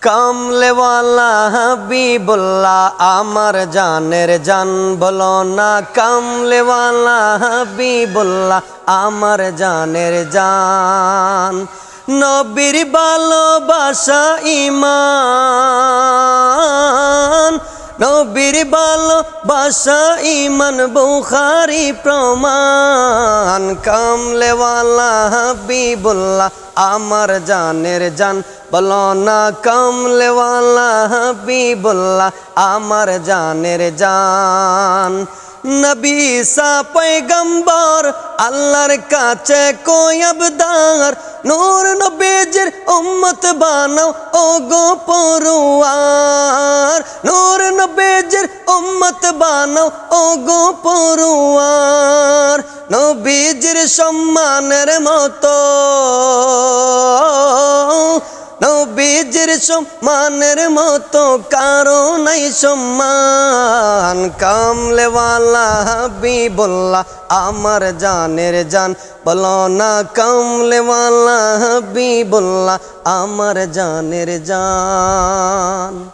কামলেওয়ালা হাবিবুল্লাহ, আমার জানের জান বলো না। কামলেওয়ালা হাবিবুল্লাহ, আমার জানের জান। নবীর ভালোবাসা ইমান নবীর ভালোবাসা ইমান বুখারি প্রমাণ। কামলেওয়ালা হাবিবুল্লাহ, আমার জানের জান। বলো না কামলেওয়ালা হাবিবুল্লাহ, আমার জানের জান। নবী সা পয়গম্বর, আল্লাহর কাছে কোয়বদার নূর নবীজির উম্মত বানাও ও গো পড়ুয়ার নূর নবীজির উম্মত বানাও ও গো পড়ুয়ার নবীজির সম্মানের মতো। নবীজির সম্মানের মতো, কারও নাই সম্মান। কামলেওয়ালা হাবিবুল্লাহ, আমার জানের জান। বলো না, কামলেওয়ালা হাবিবুল্লাহ, আমার জানের জান।